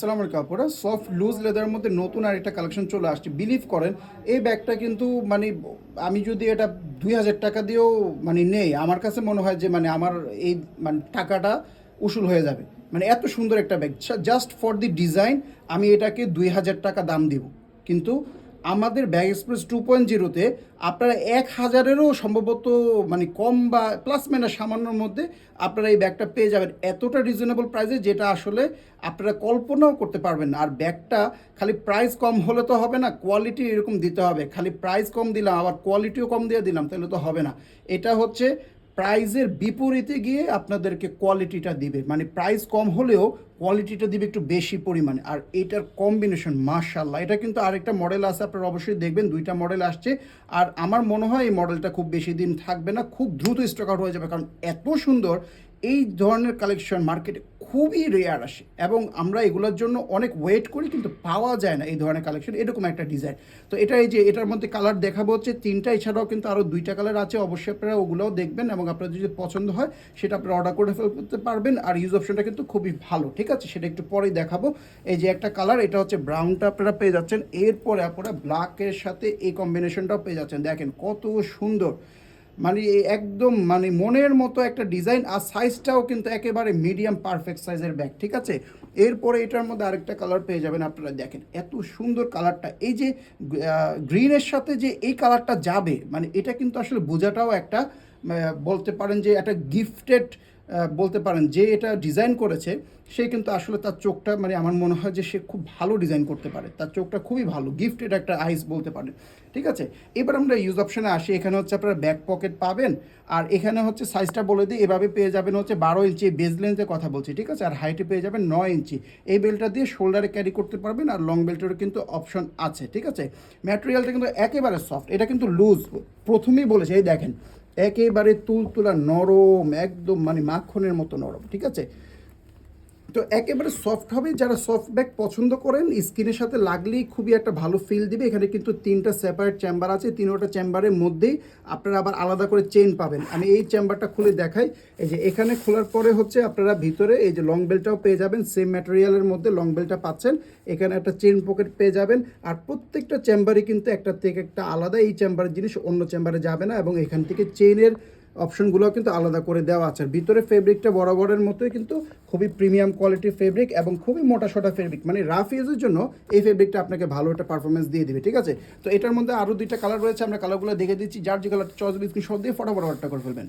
সালামের কাপড়া। Soft loose লেদারের মধ্যে নতুন আর একটা কালেকশন চলে আসছে। বিলিভ করেন, এই ব্যাগটা কিন্তু মানে আমি যদি এটা দুই হাজার টাকা দিয়েও মানে নেই, আমার কাছে মনে হয় যে মানে আমার এই মানে টাকাটা উসুল হয়ে যাবে। মানে এত সুন্দর একটা bag. Just for the design আমি এটাকে দুই হাজার টাকা দাম দিব। কিন্তু আমাদের ব্যাগ এক্সপ্রেস টু পয়েন্ট জিরোতে আপনারা এক হাজারেরও সম্ভবত মানে কম বা প্লাস মাইনাস সামান্যর মধ্যে আপনারা এই ব্যাগটা পেয়ে যাবেন। এতটা রিজনেবল প্রাইসে যেটা আসলে আপনারা কল্পনাও করতে পারবেন না। আর ব্যাগটা খালি প্রাইস কম হলে তো হবে না কোয়ালিটি এরকম দিতে হবে। খালি প্রাইস কম দিলাম, আবার কোয়ালিটিও কম দিয়ে দিলাম, তাহলে তো হবে না। এটা হচ্ছে প্রাইজের বিপরীতে গিয়ে আপনাদেরকে কোয়ালিটিটা দিবে। মানে প্রাইস কম হলেও কোয়ালিটিটা দিবে একটু বেশি পরিমাণে। আর এটার কম্বিনেশন মার্শাল্লাহ এটা কিন্তু আরেকটা মডেল আছে, আপনারা অবশ্যই দেখবেন, দুইটা মডেল আসছে। আর আমার মনে হয় এই মডেলটা খুব বেশি দিন থাকবে না, খুব দ্রুত স্টক আউট হয়ে যাবে। কারণ এত সুন্দর এই ধরনের কালেকশন মার্কেটে খুবই রেয়ার আসে এবং আমরা এগুলোর জন্য অনেক ওয়েট করি কিন্তু পাওয়া যায় না এই ধরনের কালেকশন এরকম একটা ডিজাইন তো এটা এই যে, এটার মধ্যে কালার দেখাবো হচ্ছে তিনটা, এছাড়াও কিন্তু আরও দুইটা কালার আছে, অবশ্যই আপনারা ওগুলোও দেখবেন এবং আপনাদের যদি পছন্দ হয়, সেটা আপনারা অর্ডার করে ফেলতে পারবেন আর ইউজ অপশনটা কিন্তু খুবই ভালো, ঠিক আছে? সেটা একটু পরেই দেখাবো। এই যে একটা কালার এটা হচ্ছে ব্রাউনটা আপনারা পেয়ে যাচ্ছেন। এরপরে আপনারা ব্ল্যাকের সাথে এই কম্বিনেশনটাও পেয়ে যাচ্ছেন। দেখেন কত সুন্দর। মানে একদম মানে মনের মতো একটা ডিজাইন আর সাইজটাও কিন্তু একেবারে মিডিয়াম পারফেক্ট সাইজের ব্যাগ ঠিক আছে? এরপরে এটার মধ্যে আরেকটা কালার পেয়ে যাবেন আপনারা। দেখেন, এত সুন্দর কালারটা এই যে গ্রিনের সাথে যে এই কালারটা যাবে মানে এটা কিন্তু আসলে বোঝাটাও একটা বলতে পারেন যে একটা গিফটেড বলতে পারেন যে এটা ডিজাইন করেছে, সে কিন্তু আসলে তার চোখটা মানে আমার মনে হয় যে সে খুব ভালো ডিজাইন করতে পারে। তার চোখটা খুবই ভালো গিফটেড একটা আইস বলতে পারেন। ঠিক আছে? এবার আমরা ইউজ অপশানে আসি, এখানে হচ্ছে আপনারা ব্যাক পকেট পাবেন, আর এখানে হচ্ছে সাইজটা বলে দিই, এভাবে পেয়ে যাবেন হচ্ছে বারো ইঞ্চি বেজ লেন্থের কথা বলছি, ঠিক আছে? আর হাইটে পেয়ে যাবেন নয় ইঞ্চি। এই বেল্টটা দিয়ে শোল্ডারে ক্যারি করতে পারবেন, আর লং বেল্টেরও কিন্তু অপশন আছে, ঠিক আছে? ম্যাটেরিয়ালটা কিন্তু একেবারে সফট এটা কিন্তু লুজ প্রথমেই বলেছে, এই দেখেন একেবারে তুলতুলা নরম একদম মানে মাখনের মতো নরম ঠিক আছে? তো একেবারে সফট হবে। যারা সফট ব্যাগ পছন্দ করেন স্কিনের সাথে লাগলেই খুবই একটা ভালো ফিল দিবে। এখানে কিন্তু তিনটা সেপারেট চেম্বার আছে। তিনোটা চেম্বারের মধ্যেই আপনারা আবার আলাদা করে চেন পাবেন। আমি এই চেম্বারটা খুলে দেখাই। এই যে এখানে খোলার পরে হচ্ছে আপনারা ভিতরে এই যে লং বেলটাও পেয়ে যাবেন। সেম ম্যাটেরিয়ালের মধ্যে লং বেলটা পাচ্ছেন। এখানে একটা চেন পকেট পেয়ে যাবেন। আর প্রত্যেকটা চেম্বারই কিন্তু একটা থেকে একটা আলাদা। এই চেম্বারের জিনিস অন্য চেম্বারে যাবে না এবং এখান থেকে চেনের অপশনগুলো কিন্তু আলাদা করে দেওয়া আছে। ভিতরে ফেব্রিকটা বরাবরের মতোই কিন্তু খুবই প্রিমিয়াম কোয়ালিটির ফেব্রিক এবং খুবই মোটা সোটা ফেব্রিক মানে রাফ ইউজের জন্য এই ফেব্রিকটা আপনাকে ভালো একটা পারফরমেন্স দিয়ে দিবে, ঠিক আছে? তো এটার মধ্যে আরও দুইটা কালার রয়েছে, আমরা কালারগুলো দেখে দিচ্ছি। যার যে কালারটা চয়েস সব দিয়ে ফটোফট অর্ডারটা করে ফেলবেন।